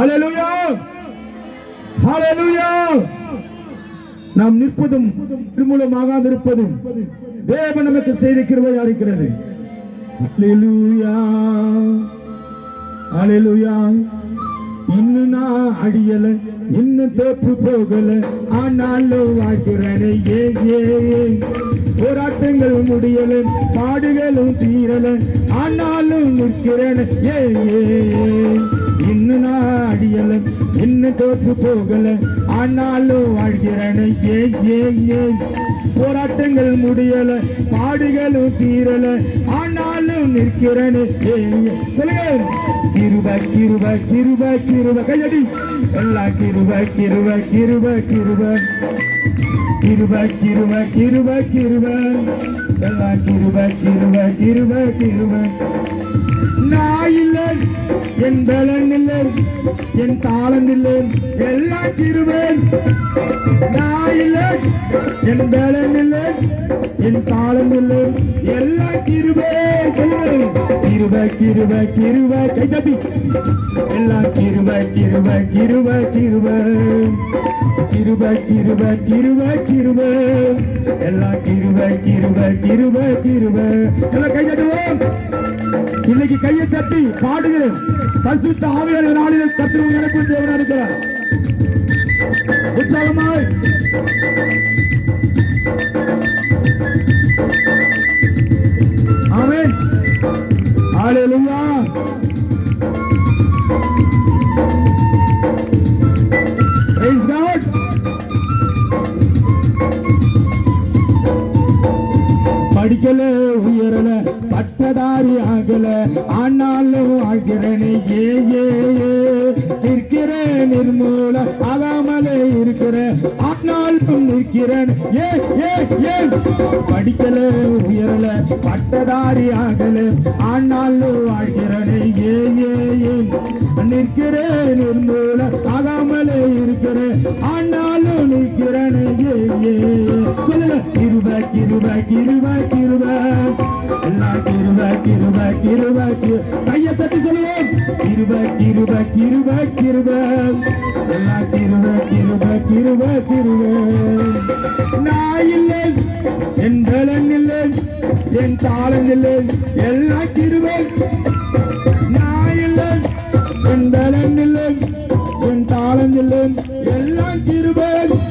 ஹalleluya. ஹalleluya. நாம் நிற்பதும் நிர்மூலமாகாதிருப்பதும் தேவன் நமக்கு செய்த கிருபையா இருக்கிறது. ஹalleluya. ஹalleluya. இன்னும் நான் அடியல இன்னும் தோற்று போகல ஆனாலும் வாழ்கிறேன். ஏ ஏ ஏ. போராட்டங்கள் முடியல பாடுகளும் தீரல ஆனாலும் நிற்கிறேன். ஏ இன்னும் நான் அடியல இன்னும் தோற்று போகல ஆனாலும் வாழ்கிறேன். ஏ ஏ ஏ போராட்டங்கள் முடியல பாடுகளும் தீரல ஆனாலும் நிற்கிறேன். ஏ சொல்லுங்க. கிருப கிருப கிருப கிருப கையடி. எல்லாம் கிருப கிருப கிருப கிருப. கிருப கிருப கிருப கிருப. எல்லாம் கிருப கிருப கிருப கிருப. நான் இல்லை என் பலன் இல்லை என் தாளம் இல்லை எல்லாம் கிருபன் நான் இல்லை என் பலன் இல்லை என் தாளம் இல்லை எல்லாம் கிருபே கிருப கிருப. கிருப கைதட்டி எல்லாம் கிருப கிருப கிருப கிருப. கிருப கிருப கிருப கிருப எல்லா கிருப கிருப கிருப கிருப எல்லாம் கைதட்டுவோம் இன்னைக்கு கையை தட்டி பாடுகிறேன் பசுத்த ஆவியான நாளில் கத்திரவும் எனக்கும் தேவனா இருக்கிறார் உற்சாகமாய். படிக்கல உயரல பட்டதாரி ஆகல. ஆனாலும் ஆகிறனே ஏ ஏ ஏ. நிற்கிறேன் நிர்மூல ஆகாமலே இருக்கிறேன் ஆனாலும் நிற்கிறேன் ஏ ஏ ஏ. படிக்கல உயரல பட்டதாரி ஆகல. ஆனாலும் ஆகிறனே ஏ ஏ நிற்கிறேன் நிர்மூல ஆகாமலே இருக்கிறேன் ஆனாலும் சொல்லுங்க கிருப கிருப கிருப கிருப எல்லாம் கிருப கிருப கிருப கையை தட்டி சொல்லுவோம் கிருப கிருப கிருப கிருப எல்லாம் கிருப கிருப கிருப கிருப நான் இல்லை என் பலன் இல்லை என் தாளம் இல்லை எல்லா கிருப.